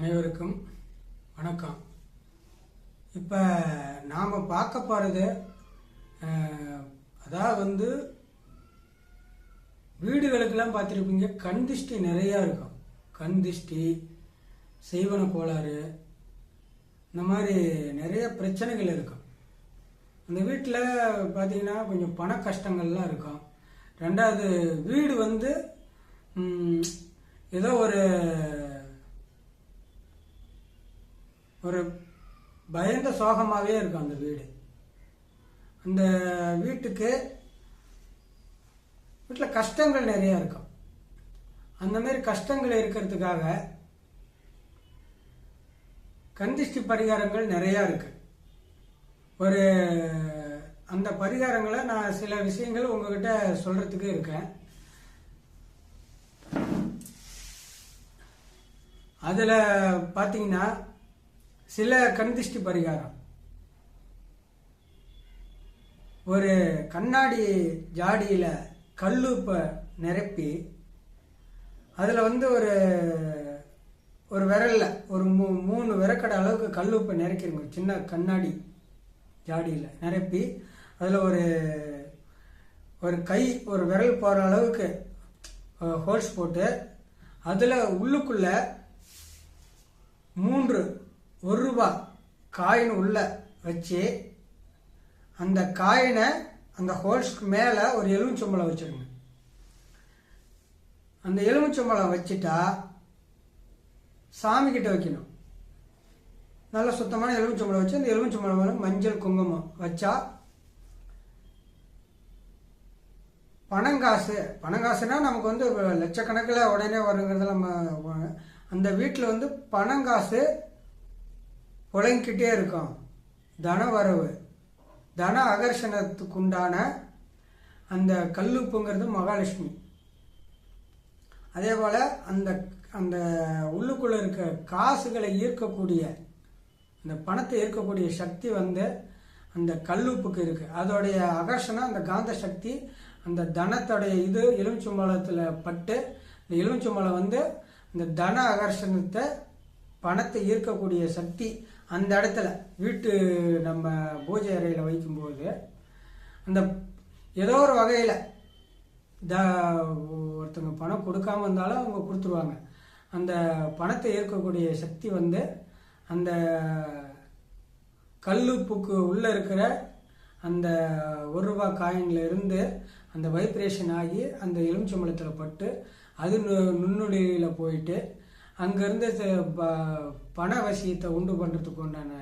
அனைவருக்கும் வணக்கம். இப்போ நாம் பார்க்க போகிறது அதாவது வந்து வீடுகளுக்கெல்லாம் பார்த்துருப்பீங்க கண் திஷ்டி நிறையா இருக்கும். கண் திஷ்டி செய்வன கோளாறு இந்த மாதிரி நிறைய பிரச்சனைகள் இருக்கும். அந்த வீட்டில் பார்த்தீங்கன்னா கொஞ்சம் பண கஷ்டங்கள்லாம் இருக்கும். ரெண்டாவது வீடு வந்து ஏதோ ஒரு ஒரு பயந்த சோகமாகவே இருக்கும் அந்த வீடு. அந்த வீட்டுக்கு வீட்டில் கஷ்டங்கள் நிறையா இருக்கும். அந்த மாதிரி கஷ்டங்கள் இருக்கிறதுக்காக கந்திஷ்டி பரிகாரங்கள் நிறையா இருக்கு. ஒரு அந்த பரிகாரங்களை நான் சில விஷயங்கள் உங்ககிட்ட சொல்றதுக்கு இருக்கேன். அதில் பார்த்தீங்கன்னா சில கண்திஷ்டி பரிகாரம். ஒரு கண்ணாடி ஜாடியில் கல்லுப்பை நிரப்பி அதில் வந்து ஒரு ஒரு விரலில் ஒரு மூ மூணு விரக்கடை அளவுக்கு கல்லுப்பை நிரக்கிறீங்க சின்ன கண்ணாடி ஜாடியில் நிரப்பி அதில் ஒரு ஒரு கை ஒரு விரல் போகிற அளவுக்கு ஹோல்ஸ் போட்டு அதில் உள்ளுக்குள்ளே மூன்று ஒரு ரூபா காயின் உள்ள வச்சு அந்த காயினை அந்த ஹோல்ஸ்க்கு மேலே ஒரு எலுமிச்சம்பழம் வச்சுருங்க. அந்த எலுமிச்சம்பழம் வச்சுட்டா சாமிக்கிட்ட வைக்கணும். நல்ல சுத்தமான எலுமிச்சம்பழம் வச்சு அந்த எலுமிச்சம்பழம் மேல மஞ்சள் குங்குமம் வச்சா பணங்காசு பணங்காசுனா நமக்கு வந்து லட்சக்கணக்கில் உடனே வருங்கிறது நம்ம அந்த வீட்டில் வந்து பணங்காசு புழங்கிக்கிட்டே இருக்கும் தன வரவு. தன ஆகர்ஷணத்துக்குண்டான அந்த கல்லுப்புங்கிறது மகாலட்சுமி. அதே போல் அந்த அந்த உள்ளுக்குள்ளே இருக்க காசுகளை ஈர்க்கக்கூடிய அந்த பணத்தை ஈர்க்கக்கூடிய சக்தி வந்து அந்த கல்லுப்புக்கு இருக்குது அதோடைய ஆகர்ஷணம் அந்த காந்த சக்தி அந்த தனத்தோடைய இது எலுமிச்சம்பழத்தில் பட்டு இந்த எலுமிச்சம்பழம் வந்து இந்த தன ஆகர்ஷணத்தை பணத்தை ஈர்க்கக்கூடிய சக்தி அந்த இடத்துல வீட்டு நம்ம பூஜை அறையில் வைக்கும்போது அந்த ஏதோ ஒரு வகையில் த ஒருத்தங்க பணம் கொடுக்காம இருந்தாலும் அவங்க கொடுத்துருவாங்க. அந்த பணத்தை ஏற்கக்கூடிய சக்தி வந்து அந்த கல்லுப்புக்கு உள்ளே இருக்கிற அந்த ஒரு ரூபா காயின்ல இருந்து அந்த வைப்ரேஷன் ஆகி அந்த எலுமிச்சம்பழத்தில் பட்டு அது நு- நுண்ணுளியில் போயிட்டு அங்கேருந்து ப பண வசியத்தை உண்டு பண்ணுறதுக்கு உண்டான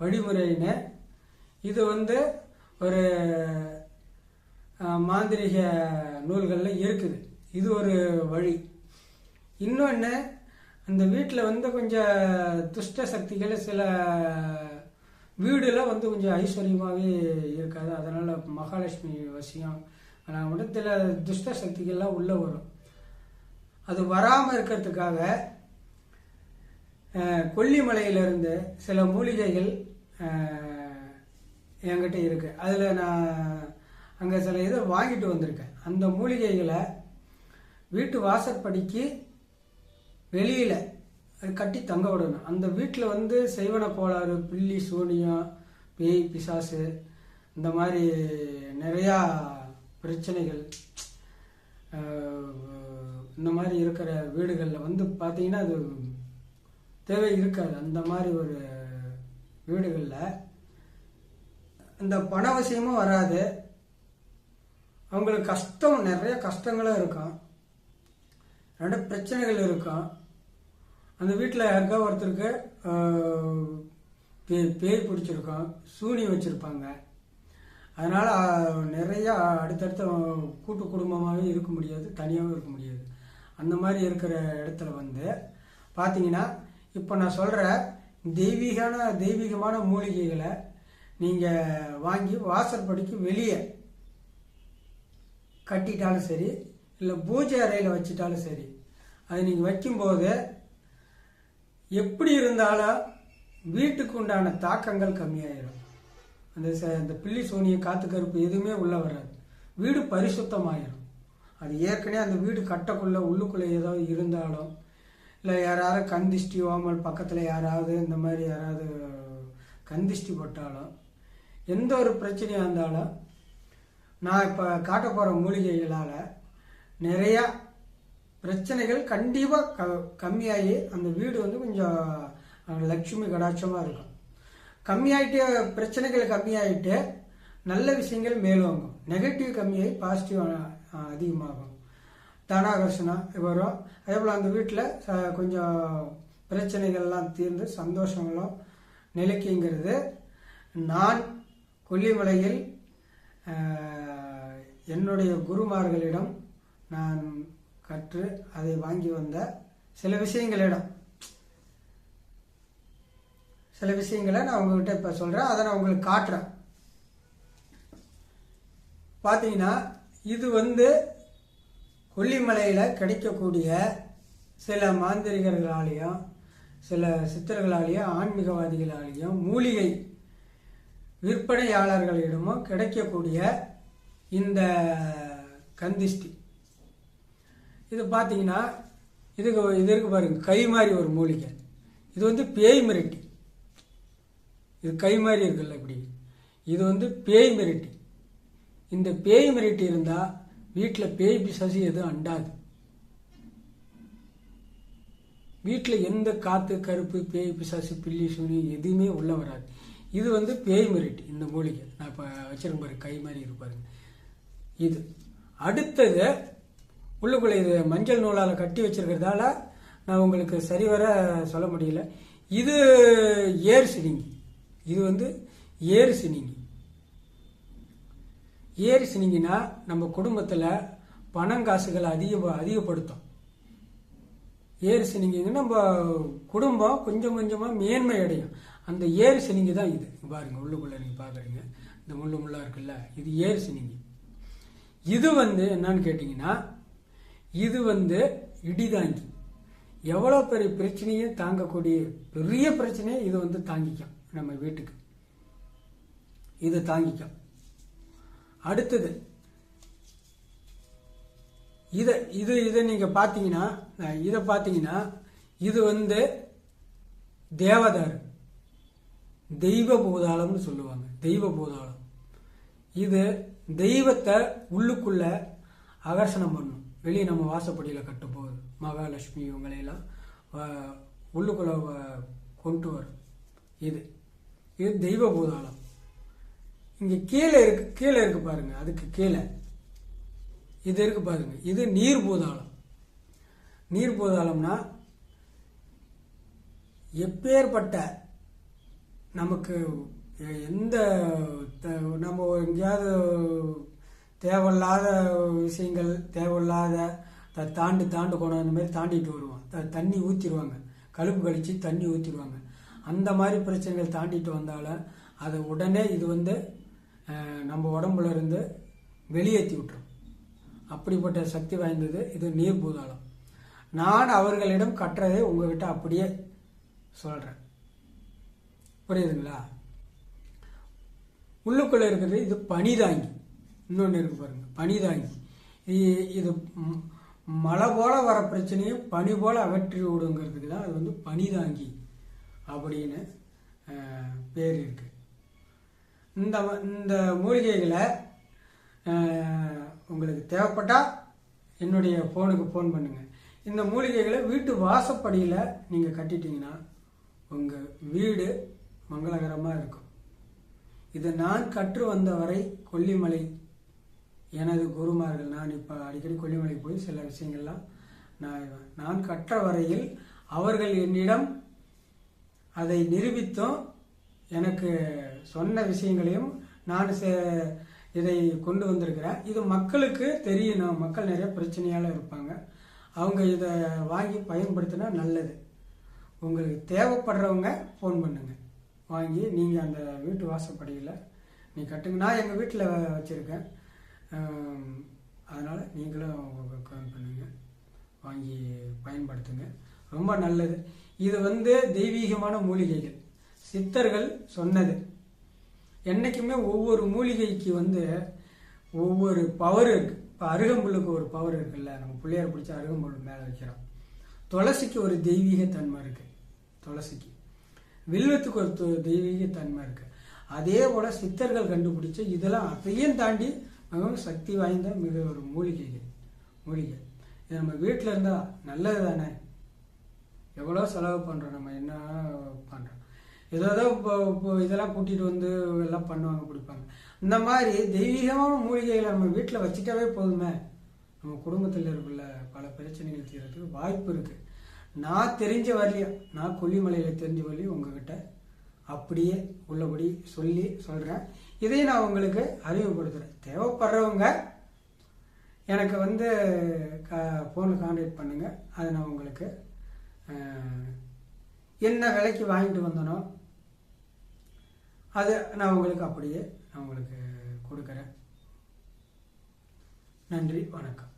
வழிமுறைன்னு இது வந்து ஒரு மாந்திரிக நூல்களில் இருக்குது. இது ஒரு வழி. இன்னொன்று அந்த வீட்டில் வந்து கொஞ்சம் துஷ்ட சக்திகள் சில வீடுலாம் வந்து கொஞ்சம் ஐஸ்வர்யமாகவே இருக்காது. அதனால் மகாலட்சுமி வசியம் ஆனால் கூட சில துஷ்ட சக்திகள்லாம் உள்ளே வரும். அது வராமல் இருக்கிறதுக்காக கொல்லிமலையிலிருந்து சில மூலிகைகள் என்கிட்ட இருக்கு. அதில் நான் அங்கே சில இதை வாங்கிட்டு வந்திருக்கேன். அந்த மூலிகைகளை வீட்டு வாசற்படிக்கு வெளியில் அது கட்டி தங்க விடணும். அந்த வீட்டில் வந்து செய்வன கோளாறு பில்லி சூனியம் பேய் பிசாசு இந்த மாதிரி நிறையா பிரச்சனைகள் இந்த மாதிரி இருக்கிற வீடுகளில் வந்து பார்த்தீங்கன்னா அது தேவை இருக்காது. அந்த மாதிரி ஒரு வீடுகளில் இந்த பண விஷயமும் வராது. அவங்களுக்கு கஷ்டம் நிறைய கஷ்டங்களும் இருக்கும். ரெண்டு பிரச்சனைகள் இருக்கும். அந்த வீட்டில் யாருக்கா ஒருத்தருக்கு பே- பேய் பிடிச்சிருக்கோம். சூனி வச்சுருப்பாங்க. அதனால் நிறையா அடுத்தடுத்த கூட்டு குடும்பமாகவே இருக்க முடியாது. தனியாகவும் இருக்க முடியாது. அந்த மாதிரி இருக்கிற இடத்துல வந்து பார்த்தீங்கன்னா இப்போ நான் சொல்கிற தெய்வீகான தெய்வீகமான மூலிகைகளை நீங்கள் வாங்கி வாசற்படிக்கு வெளியே கட்டிட்டாலும் சரி இல்லை பூஜை அறையில் வச்சிட்டாலும் சரி அது நீங்கள் வைக்கும்போது எப்படி இருந்தாலும் வீட்டுக்கு உண்டான தாக்கங்கள் கம்மியாயிடும் அந்த ச- இந்த பில்லி சோனிய காற்று கருப்பு எதுவுமே உள்ளே வராது. வீடு பரிசுத்தமாயிடும் அது ஏற்கனவே அந்த வீடு கட்டக்குள்ளே உள்ளுக்குள்ளே ஏதோ இருந்தாலும் இல்லை யாராவது கண் திஷ்டி ஓமல் பக்கத்தில் யாராவது இந்த மாதிரி யாராவது கண் திஷ்டி போட்டாலும் எந்த ஒரு பிரச்சனையாக இருந்தாலும் நான் இப்போ காட்ட போகிற மூலிகைகளால் நிறையா பிரச்சனைகள் கண்டிப்பாக க கம்மியாகி அந்த வீடு வந்து கொஞ்சம் லட்சுமி கடாட்சமாக இருக்கும். கம்மியாகிட்டே பிரச்சனைகள் கம்மியாயிட்டு நல்ல விஷயங்கள் மேலோங்கும். நெகட்டிவ் கம்மியாகி பாசிட்டிவ் அதிகமாகும். தனாகர்ஷணம் வரும் அதே போல் அந்த வீட்டில் கொஞ்சம் பிரச்சனைகள்லாம் தீர்ந்து சந்தோஷங்களும் நிலைக்குங்கிறது. நான் கொல்லிமலையில் என்னுடைய குருமார்களிடம் நான் கற்று அதை வாங்கி வந்த சில விஷயங்களிடம். சில விஷயங்களை நான் உங்ககிட்ட இப்போ சொல்கிறேன் அதை நான் உங்களுக்கு காட்டுறேன். பார்த்தீங்கன்னா இது வந்து கொல்லிமலையில் கிடைக்கக்கூடிய சில மாந்திரிகர்களாலேயும் சில சித்தர்களாலேயும் ஆன்மீகவாதிகளாலேயும் மூலிகை விற்பனையாளர்களிடமும் கிடைக்கக்கூடிய இந்த கந்திஷ்டி. இது பார்த்தீங்கன்னா இதுக்கு இது இருக்கு பாருங்க கை மாதிரி ஒரு மூலிகை. இது வந்து பேய் மிரட்டி. இது கை மாதிரி இருக்குல்ல இப்படி. இது வந்து பேய் மிரட்டி. இந்த பேய் மிரட்டி இருந்தால் வீட்டில் பேய் பிசாசி எதுவும் அண்டாது. வீட்டில் எந்த காற்று கருப்பு பேய் பிசாசு பில்லி சூனி எதுவுமே உள்ள வராது. இது வந்து பேய் மிரட்டி இந்த மூலிகை. நான் இப்போ வச்சிருக்க கை மாதிரி இருப்பாருங்க இது. அடுத்தது உள்ளுக்குள்ளே இது மஞ்சள் நூலால் கட்டி வச்சிருக்கிறதால நான் உங்களுக்கு சரிவர சொல்ல முடியல. இது ஏர் சினிங்கி இது வந்து ஏர் சினிங்கி ஏறி சினிங்கினா நம்ம குடும்பத்தில் பணம் காசுகளை அதிக அதிகப்படுத்தும். ஏர் சினிங்கிங்க நம்ம குடும்பம் கொஞ்சம் கொஞ்சமாக மேன்மை அடையும். அந்த ஏர் சினிங்கி தான் இது. பாருங்கள் உள்ளுக்குள்ளே நீங்கள் பார்க்குறீங்க இந்த முள்ளு முள்ளாக இருக்குல்ல இது ஏறு சினிங்கி. இது வந்து என்னன்னு கேட்டிங்கன்னா இது வந்து இடிதாங்கி எவ்வளோ பெரிய பிரச்சனையும் தாங்கக்கூடிய பெரிய பிரச்சனையை இது வந்து தாங்கிக்கும் நம்ம வீட்டுக்கு. இது தாங்கிக்கும். அடுத்தது. இதை இது இதை நீங்கள் பார்த்தீங்கன்னா இதை பார்த்தீங்கன்னா இது வந்து தேவதார். தெய்வ பூதாளம்னு சொல்லுவாங்க. தெய்வ பூதாளம். இது தெய்வத்தை உள்ளுக்குள்ள ஆகர்ஷணம் பண்ணும். வெளியே நம்ம வாசப்படியில் கட்டுப்போகுது மகாலட்சுமி இவங்களையெல்லாம் உள்ளுக்குள்ள கொண்டு வரும். இது. இது தெய்வ பூதாளம். இங்க கீழே இருக்கு கீழே இருக்கு பாருங்க அதுக்கு கீழே. இது இருக்கு பாருங்க இது நீர் பூதாளம். நீர் பூதாளம்னா எப்பேற்பட்ட நமக்கு எ- எந்த த- நம்ம எங்கேயாவது தேவையில்லாத விஷயங்கள் தேவையில்லாத த- தாண்டு தாண்டு கொண்டு அந்த மாதிரி தாண்டிட்டு வருவோம். த- தண்ணி ஊற்றிடுவாங்க கழுப்பு கழிச்சு தண்ணி ஊற்றிடுவாங்க அந்த மாதிரி பிரச்சனைகள் தாண்டிட்டு வந்தாலும் அதை உடனே இது வந்து நம்ம உடம்புல இருந்து வெளியேற்றி விட்டுரும். அப்படிப்பட்ட சக்தி வாய்ந்தது இது நீர் பூதாளம். நான் அவர்களிடம் கற்றதை உங்ககிட்ட அப்படியே சொல்கிறேன் புரியுதுங்களா? உள்ளுக்குள்ளே இருக்கிறது இது பனிதாங்கி. இன்னொன்று இருக்கு பாருங்க பனிதாங்கி. இது மழை போல வர பிரச்சனையும் பனி போல அகற்றி விடுங்கிறதுக்கு தான் அது வந்து பனிதாங்கி அப்படின்னு பேர் இருக்கு. இந்த இந்த மூலிகைகளை உங்களுக்கு தேவைப்பட்டால் என்னுடைய ஃபோனுக்கு ஃபோன் பண்ணுங்கள் இந்த மூலிகைகளை வீட்டு வாசப்படியில் நீங்கள் கட்டிட்டீங்கன்னா உங்கள் வீடு மங்களகரமாக இருக்கும். இதை நான் கற்று வந்த வரை கொல்லிமலை எனது குருமார்கள் நான் இப்போ அடிக்கடி கொல்லிமலை போய் சில விஷயங்கள்லாம் நான் நான் கற்ற வரையில் அவர்கள் என்னிடம் அதை நிரூபித்தும் எனக்கு சொன்ன விஷயங்களையும் நான் செ- இதை கொண்டு வந்திருக்கிறேன். இது மக்களுக்கு தெரியணும். மக்கள் நிறைய பிரச்சனையால் இருப்பாங்க. அவங்க இதை வாங்கி பயன்படுத்தினா நல்லது. உங்களுக்கு தேவைப்படுறவங்க ஃபோன் பண்ணுங்கள் வாங்கி நீங்கள் அந்த வீட்டு வாசப்படியில் நீ கட்டுங்க. நான் எங்கள் வீட்டில் வச்சுருக்கேன். அதனால் நீங்களும் கால் பண்ணுங்க. வாங்கி பயன்படுத்துங்க. ரொம்ப நல்லது. இது வந்து தெய்வீகமான மூலிகைகள். சித்தர்கள் சொன்னது. என்றைக்குமே ஒவ்வொரு மூலிகைக்கு வந்து ஒவ்வொரு பவர் இருக்கு. இப்போ அருகம்புல்லுக்கு ஒரு பவர் இருக்குல்ல நம்ம பிள்ளையார் பிடிச்ச அருகம்புல் மேலே வைக்கிறோம். துளசிக்கு ஒரு தெய்வீக தன்மை இருக்கு. துளசிக்கு. வில்வத்துக்கு ஒரு தெய்வீக தன்மை இருக்கு. அதே போல சித்தர்கள் கண்டுபிடிச்ச இதெல்லாம் அதையும் தாண்டி மிகவும் சக்தி வாய்ந்த மிக ஒரு மூலிகைகள். மூலிகை. இது நம்ம வீட்டில் இருந்தால் நல்லது தானே எவ்வளோ செலவு பண்ணுறோம் நம்ம. என்ன ஏதோ ஏதோ இப்போ இதெல்லாம் கூட்டிகிட்டு வந்து எல்லாம் பண்ணுவாங்க பிடிப்பாங்க இந்த மாதிரி தெய்வீகமான மூலிகைகளை நம்ம வீட்டில் வச்சுட்டாவே போதுமே. நம்ம குடும்பத்தில் இருக்குள்ள பல பிரச்சனைகள் தீர்றதுக்கு வாய்ப்பு இருக்குது நான் தெரிஞ்ச வரலையா? நான் கொல்லிமலையில் தெரிஞ்ச வரலையும் உங்ககிட்ட அப்படியே உள்ளபடி சொல்லி சொல்கிறேன் இதையும் நான் உங்களுக்கு அறிமுகப்படுத்துகிறேன் தேவைப்படுறவங்க எனக்கு வந்து க ஃபோனில் கான்டாக்ட் பண்ணுங்கள் அதை நான் உங்களுக்கு என்ன விலைக்கு வாங்கிட்டு வந்தனோ அது நான் உங்களுக்கு அப்படியே நான் உங்களுக்கு கொடுக்குறேன். நன்றி வணக்கம்.